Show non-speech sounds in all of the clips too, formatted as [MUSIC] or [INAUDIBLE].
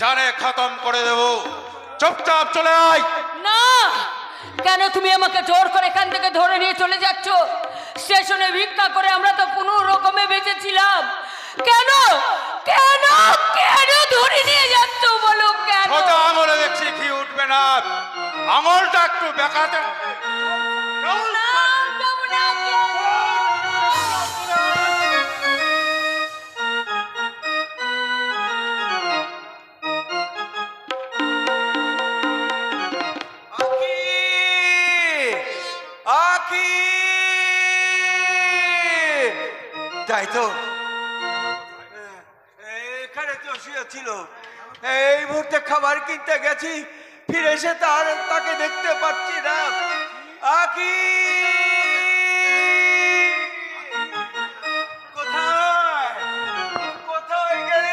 জানে খতম করে দেব। চুপচাপ চলে আয়। না কেন তুমি আমাকে জোর করে এখান থেকে ধরে নিয়ে চলে যাচ্ছ? স্টেশনে ভিক্ষা করে আমরা তো কোনো রকমে বেঁচেছিলাম। কেন? কেন? কেন ধরে নিয়ে যাচ্ছ বলো কেন? আঙুলে দেখছি ঘি উঠবে না। আঙুলটা একটু বেঁকাতে। তাই তো? এখানে তো শুয়েছিল এই মুহূর্তে খাবার কিনতে গেছি ফিরে এসে তার তাকে দেখতে পাচ্ছি না। আকি! কোথায়? কোথায় গেলি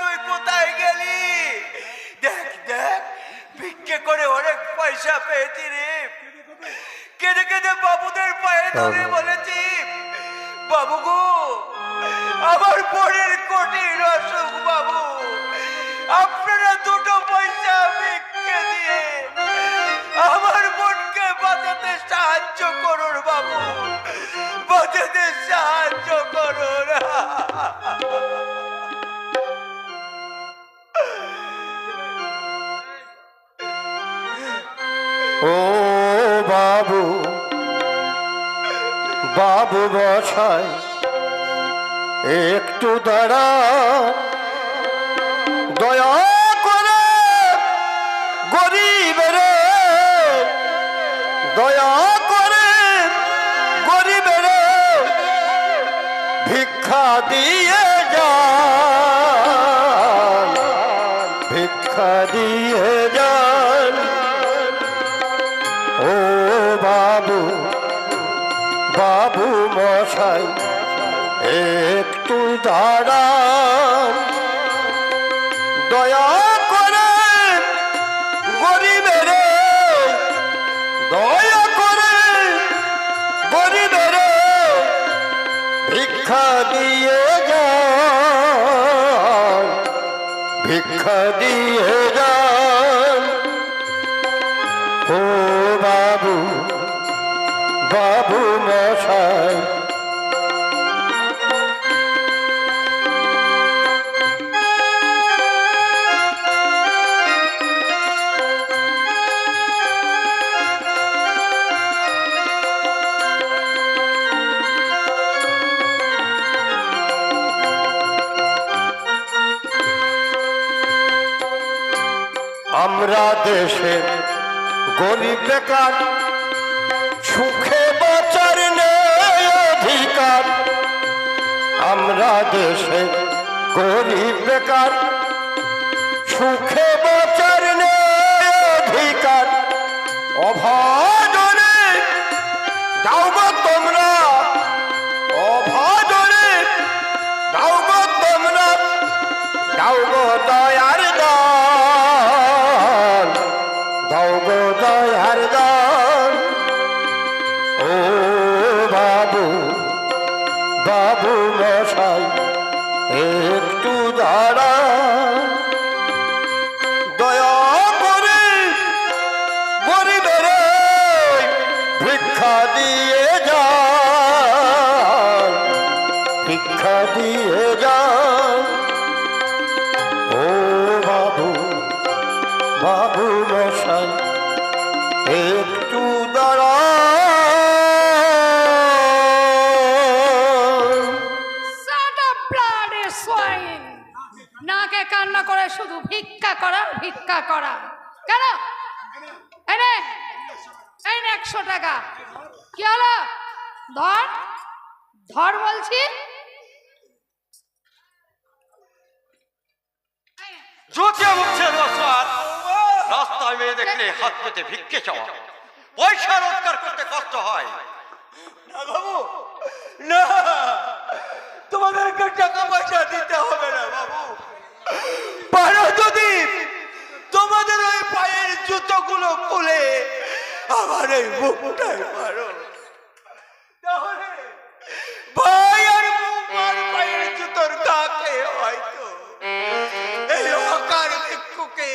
তুই কোথায় গেলি? দেখ দেখ ভিক্ষে করে অনেক পয়সা পেয়েছি রে। কেঁদে কেঁদে বাবুদের পায়ে ধরে ও বাবু বাবু বসাই একটু দাঁড়া। দয়া করে গরিবের দয়া করে গরিবের ভিক্ষা দিয়ে যা, ভিক্ষা দিয়ে ভিক্ষা দিয়ে যান ভিক্ষা দিয়ে যান। ও বাবু বাবু মশাই আমরা দেশে গরিব বেকার, সুখে বাঁচার নেই অধিকার। আমরা দেশে গরিব বেকার, সুখে বাঁচার নেই অধিকার। অভাজনে যান ভিক্ষা দিয়ে যান। ও বাবু বাবু মশাই একটু up, নাকে কান্না করে শুধু ভিক্ষা করা ভিক্ষা করা। কেন? এনে একশো টাকা। কি হলো? ধর ধর বলছি। মুখছে রাস্তায় মেয়ে দেখলে হাত পেতে ভিক্ষে চাওয়া। পয়সা রোজগার করতে কষ্ট হয়। না বাবু না। তোমাদেরকে টাকা পয়সা দিতে হবে না বাবু। পারো যদি তোমাদের ওই পায়ের জুতোগুলো খুলে আমার এই বুকটাই মারো। তাহলে ভাই আর বৌমার পায়ের জুতোর কাকে হয়তো এই অকার ভিক্ষুকে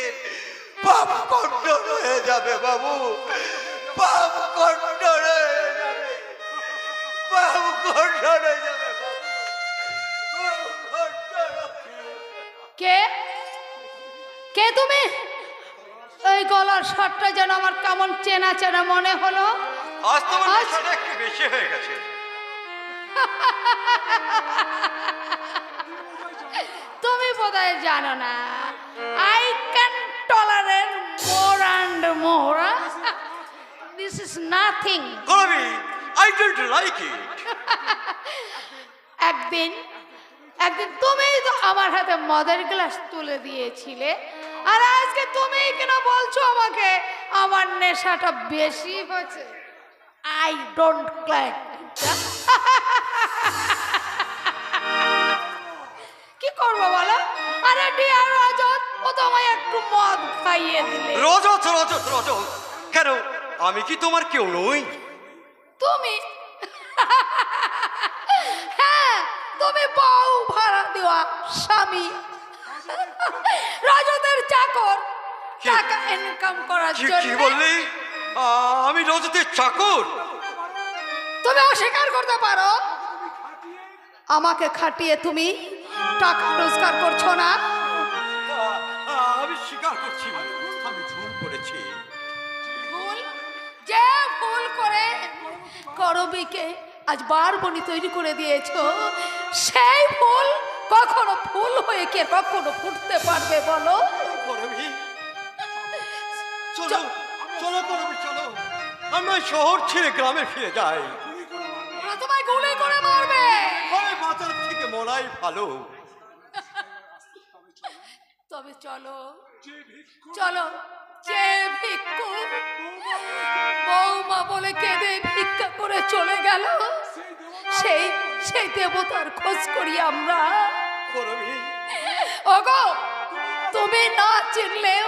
পাপ কণ্ঠ হয়ে যাবে বাবু। পাপ কণ্ঠ হয়ে যাবে। পাপ কন্ট্রোল হয়ে যাবে। কে? কে তুমি? এই গলার শার্টটা যেন আমার কেমন চেনা চেনা মনে হলো। আজ তোমার নেশাটা একটু বেশি হয়ে গেছে। [LAUGHS] তুমি বোধহয় জানো না I can tolerate more and more this is nothing I don't like it একদিন একদিন তুমিই তো আমার হাতে মদের গ্লাস তুলে দিয়েছিলে। আর আজকে তুমি কেন বলছো আমাকে? আমার নেশাটা বেশি হয়েছে। আই ডোন্ট লাইক কি করব বলো? আরে ডিয়ার রজত ও তো আমায় একটু মদ খাইয়ে দিলে। রজত রজত রজত। কেন? আমি কি তোমার কেউ নই? তুমি? হ্যাঁ তুমি বউ ভাড়া দেওয়া স্বামী। রজতের চাকর কি? টাকা ইনকাম করার কি কি জন্য। বললি? আ, আমি রজতের চাকর? তুমি অস্বীকার করতে পারো। আমাকে খাটিয়ে তুমি টাকা রোজগার করছ না? আ, আমি স্বীকার করছি আমি ভুল করেছি। ভুল? যে ভুল করে করবিকে আজ বারবনি তৈরি করে দিয়েছ সেই ভুল কখনো ভুল হয়ে কে কখনো ফুটতে পারবে বলো? করবি? চলো চলো করবি চলো। আমরা শহর ছেড়ে গ্রামে ফিরে যাই। তোমায় গুলি করে মারবে। হয় বাজার থেকে মরাই ভালো। তবে চলো চলো যে ভিক্ষু বৌমা বলে কেঁদে ভিক্ষা করে চলে গেল। সেই সেই দেবতার খোঁজ করি আমরা। ওগো তুমি না চিনলেও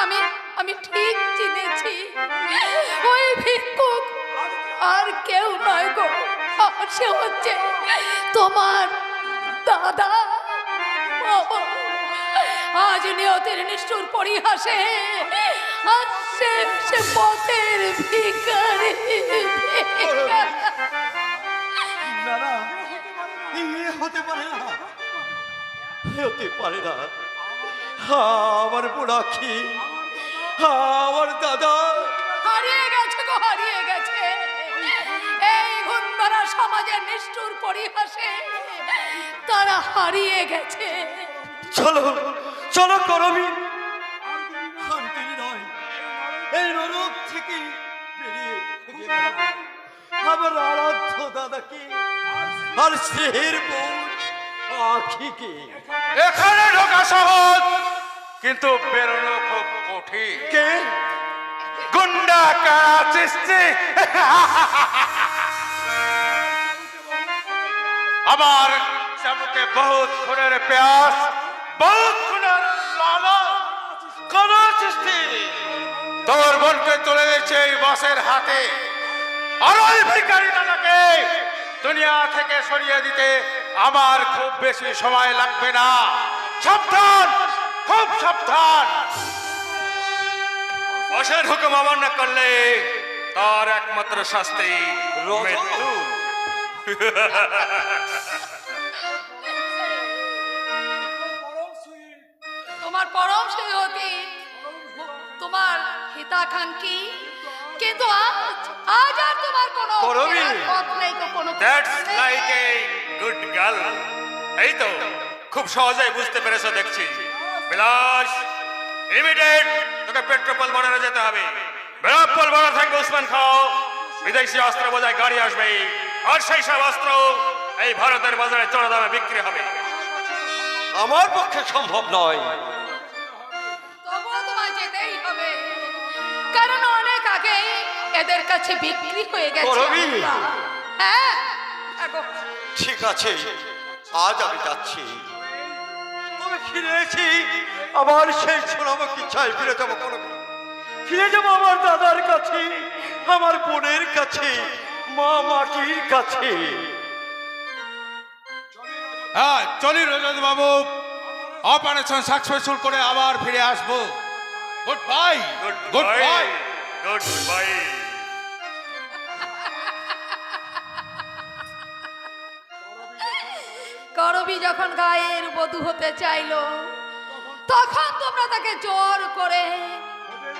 আমি আমি ঠিক চিনেছি। ওই ভিক্ষুক আর কেউ নয় গো আর সে হচ্ছে তোমার দাদা। আজ নিয়তের নিষ্ঠুর পরিহাসে আজ সে পথের ভিখারি। হতে পারে না। হতে পারে না। হা, আমার বুড়াক্ষী হা, আমার দাদা। হারিয়ে গেছে গো হারিয়ে গেছে। এই গুন্ডারা সমাজের নিষ্ঠুর পরিহাসে তারা হারিয়ে গেছে। চলো চলো করবি আর নয়। এই নরক থেকে বেরিয়ে আমার আরাধ্য দাদাকে আর স্নেহের বোন আখিকে এখানে ঢোকা সহজ কিন্তু বেরোনো খুব কঠিন। কে? গুন্ডা কারা সৃষ্টি আমার চাবুকে বহুত খুনের প্যাস বহুত খুনের লালা কোন সৃষ্টি তোর বোনকে তুলে দিচ্ছে এই বসের হাতে। আর ওই ভিখারি দাদাকে দুনিয়া থেকে সরিয়ে দিতে আমার খুব বেশি সময় লাগবে না। সাবধান খুব সাবধান। বসের হুকুম অমান্য করলে তার একমাত্র শাস্তি মৃত্যু। তোমার পরম সৈয়দী তোমার হিতাকাঙ্ক্ষী কিন্তু আজ আজ আর তোমার কোনো করবি? পথ নেই গো, কোনো that's like a good girl এই তো খুব সহজেই বুঝতে পেরেছ দেখছি। বিলাস ইমিডিয়েট তোকে পেট্রোপল বানানো যেতে হবে। বেরাপল বানা থাকবে উসমান খাও বিদেশি অস্ত্র বোঝায় গাড়ি আসবে। আর সেই সব অস্ত্র এই ভারতের বাজারে চড়া দামে বিক্রি হবে। আমার পক্ষে সম্ভব নয়। কাছে বিক্রি হয়ে গেছে। করবি? হ্যাঁ। ঠিক আছে আজ আমি যাচ্ছি। তবে ফিরে এসি আবার সেই সোনামুখী চাই ফিরে যাব কোনো ফিরে যাব আমার দাদার কাছে আমার বোনের কাছে মা মাটির কাছে। হ্যাঁ চলি রজত বাবু। অপারেশন সাকসেসফুল করে আবার ফিরে আসব। Goodbye good goodbye goodbye করবি যখন গায়ের বধূ হতে চাইলো তখন তোমরা তাকে জোর করে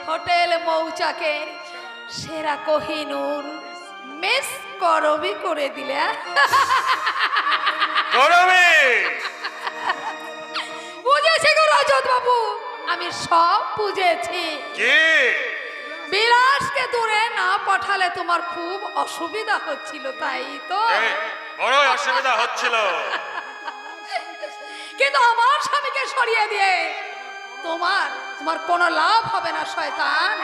হোটেল মৌচাকে সেরা কোহিনুর মেস করবি করে দিলে। বুঝেছি গো রজত বাবু আমি সব বুঝেছি। বিলাসকে দূরে না পাঠালে তোমার খুব অসুবিধা হচ্ছিল তাই তো? বড় অসুবিধা হচ্ছিল। কিন্তু আমার স্বামীকে সরিয়ে দিয়ে তোমার তোমার কোনো লাভ হবে না, শয়তান!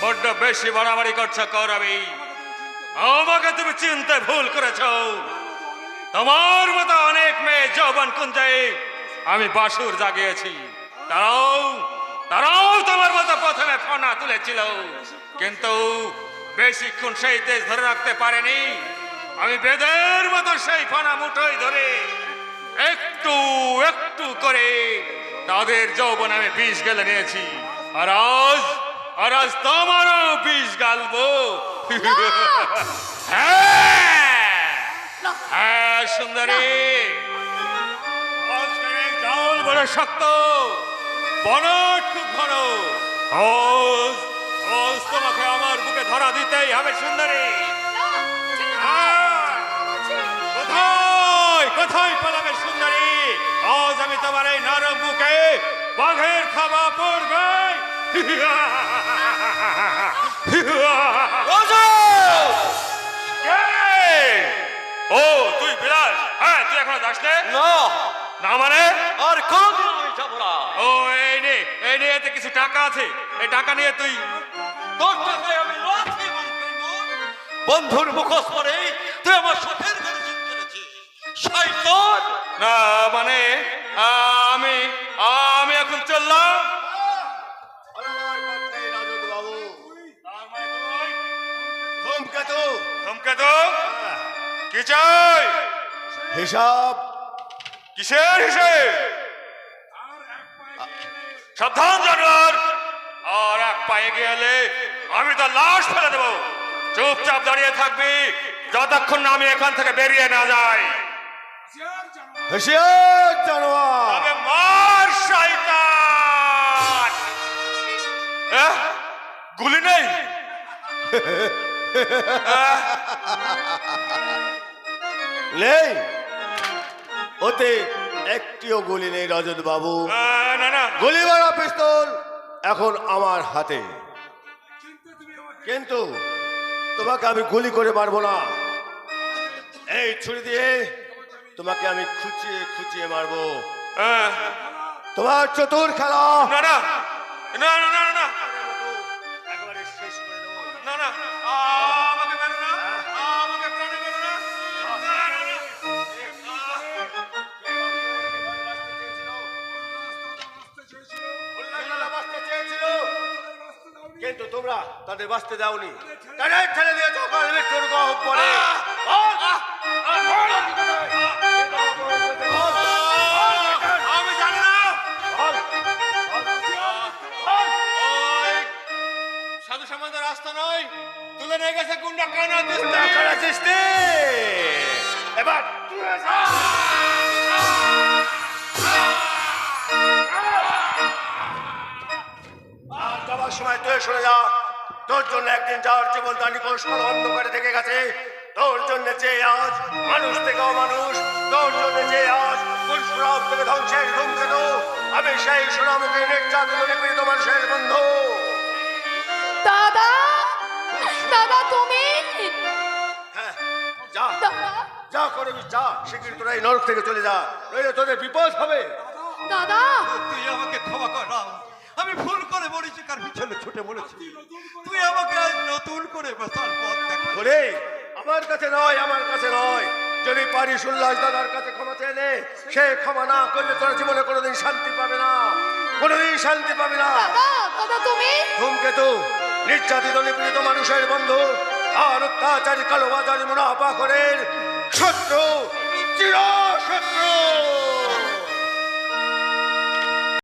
বড্ড বেশি বাড়াবাড়ি করছ, করবি। আমাকে তুমি চিনতে ভুল করেছ। তোমার মতো অনেক মেয়ে যৌবন কুঞ্জে আমি বাসুর জাগিয়েছি। তারাও তারাও তোমার মতো প্রথমে ফনা তুলেছিল। কিন্তু বেশিক্ষণ সেই তেজ ধরে রাখতে পারেনি। আমি বেদের মতো সেই ফনা মুঠোই ধরে একটু একটু করে তাদের যৌবন আমি বিষ গেলে নিয়েছি আর আজ আর আজ তোমারও বিষ গালবো হ্যাঁ হ্যাঁ সুন্দরী জল বড় শক্ত বনট খুব ঘন আজ আজ তোমাকে আমার বুকে ধরা দিতেই হবে সুন্দরী হ্যাঁ। কোথায় কোথায় আমি তোমার এই নরম বুকে বাঘের খাওয়া পড়বে? ও তুই বিলাস হ্যাঁ তুই এখনও যাস না। না। মানে? আর কোনদিন আমি যাব না? ও এই নে এই নে এতে কিছু টাকা আছে। এই টাকা নিয়ে তুই তোর টাকায় আমি লাথি বন্ধুর মুখোশ পরে তুই আমার জিত করেছিস শয়তান! না মানে? আমি আমি এখন চললাম। কি চাই? হিসাব। কিসের হিসেব? সাবধান জানোয়ার। আর এক পায়ে গেলে আমি তো লাশ ফেলে দেবো। চুপচাপ দাঁড়িয়ে থাকবি যতক্ষণ না আমি এখান থেকে বেরিয়ে না যাই। হুশিয়ার জানোয়ার। তবে মার শয়তান। গুলি নেই? নেই? ওতে একটিও গুলি নেই রজত বাবু। না গুলি মারা পিস্তল এখন আমার হাতে। কিন্তু তোমাকে আমি গুলি করে মারবো না। এই ছুরি দিয়ে তোমাকে আমি খুঁচিয়ে খুঁচিয়ে মারবো তোমার চতুর খেলা না না না না না না না একেবারে শেষ করে দেবো না না আমাকে মেরো না আমাকে প্রাণে মেরো না না, না, না। উল্লাসেরা বাঁচতে চেয়েছিল, কিন্তু তোমরা তাদের বাঁচতে দাওনি তাদের ছেড়ে দিয়েছ কাল মৃত্যুর গহ্বরে। বল! সাধু সমাজের রাস্তা নয় তুলে নিয়ে গেছে গুন্ডা কানা এবার যাবার সময় তুই শুনে যা তোর জন্য একদিন যার জীবন তার নিকষ অন্ধকারে থেকে গেছে। তোর জন্য যে আজ মানুষ থেকে মানুষ তোর জন্য যে আজ পরশুরাম থেকে ধ্বংসের ধূমকেতু আমি সেই সোনামুখী নির্যাতিত নিপীড়িত মানুষের বন্ধু। দাদা দাদা তুমি? হ্যাঁ যা যা করবি যা শিগগির তোরা এই নরক থেকে চলে যা নইলে তোদের বিপদ হবে। দাদা। তুই আমাকে ক্ষমা কর আমি ভুল করে বলেছি কার পিছনে ছুটে বলেছি তুই আমাকে আজ নতুন করে বসার পথ দেখা করে আমার কাছে নয় আমার কাছে নয়। যদি পারিস উল্লাস দাদার কাছে ক্ষমা চেয়ে নে সে ক্ষমা না করলে তোরা জীবনে কোনোদিন শান্তি পাবে না। কোনোদিন শান্তি পাবে না। ধূমকেতু নির্যাতিত নিপীড়িত মানুষের বন্ধু আর অত্যাচারী কালো বাজারি মুনাফা করেন শত্রু চির শত্রু